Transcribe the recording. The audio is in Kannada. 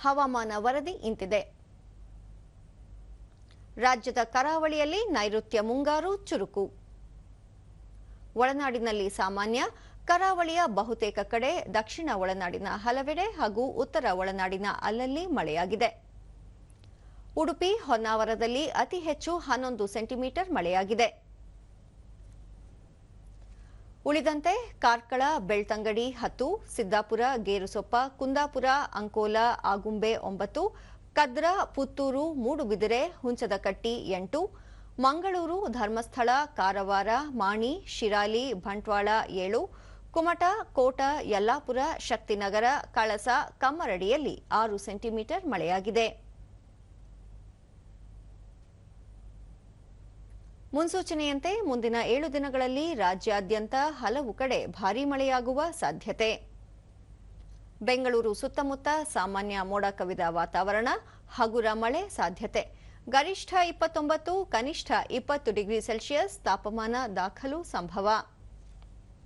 ಹವಾಮಾನ ವರದಿ ಇಂತಿದೆ. ರಾಜ್ಯದ ಕರಾವಳಿಯಲ್ಲಿ ನೈಋತ್ಯ ಮುಂಗಾರು ಚುರುಕು. ಒಳನಾಡಿನಲ್ಲಿ ಸಾಮಾನ್ಯ, ಕರಾವಳಿಯ ಬಹುತೇಕ ಕಡೆ ದಕ್ಷಿಣ ಒಳನಾಡಿನ ಹಲವೆಡೆ ಹಾಗೂ ಉತ್ತರ ಒಳನಾಡಿನ ಅಲ್ಲಲ್ಲಿ ಮಳೆಯಾಗಿದೆ. ಉಡುಪಿ ಹೊನ್ನಾವರದಲ್ಲಿ ಅತಿ ಹೆಚ್ಚು ಹನ್ನೊಂದು ಸೆಂಟಿಮೀಟರ್ ಮಳೆಯಾಗಿದೆ. ಉಳಿದಂತೆ ಕಾರ್ಕಳ, ಬೆಳ್ತಂಗಡಿ ಹತ್ತು, ಸಿದ್ದಾಪುರ, ಗೇರುಸೊಪ್ಪ, ಕುಂದಾಪುರ, ಅಂಕೋಲ, ಆಗುಂಬೆ ಒಂಬತ್ತು, ಕದ್ರ, ಪುತ್ತೂರು ಮೂಡುಬಿದಿರೆ ಹುಂಚದಕಟ್ಟಿ ಎಂಟು, ಮಂಗಳೂರು, ಧರ್ಮಸ್ಥಳ, ಕಾರವಾರ, ಮಾಣಿ, ಶಿರಾಲಿ ಬಂಟ್ವಾಳ ಏಳು, ಕುಮಟ, ಕೋಟ, ಯಲ್ಲಾಪುರ, ಶಕ್ತಿನಗರ, ಕಳಸ, ಕಮ್ಮರಡಿಯಲ್ಲಿ ಆರು ಸೆಂಟಿಮೀಟರ್ ಮಳೆಯಾಗಿದೆ. ಮುನ್ಸೂಚನೆಯಂತೆ ಮುಂದಿನ ಏಳು ದಿನಗಳಲ್ಲಿ ರಾಜ್ಯಾದ್ಯಂತ ಹಲವು ಕಡೆ ಭಾರೀ ಮಳೆಯಾಗುವ ಸಾಧ್ಯತೆ. ಬೆಂಗಳೂರು ಸುತ್ತಮುತ್ತ ಸಾಮಾನ್ಯ ಮೋಡ ಕವಿದ ವಾತಾವರಣ, ಹಗುರ ಮಳೆ ಸಾಧ್ಯತೆ. ಗರಿಷ್ಠ ಇಪ್ಪತ್ತೊಂಬತ್ತು, ಕನಿಷ್ಠ ಇಪ್ಪತ್ತು ಡಿಗ್ರಿ ಸೆಲ್ಸಿಯಸ್ ತಾಪಮಾನ ದಾಖಲು ಸಂಭವ.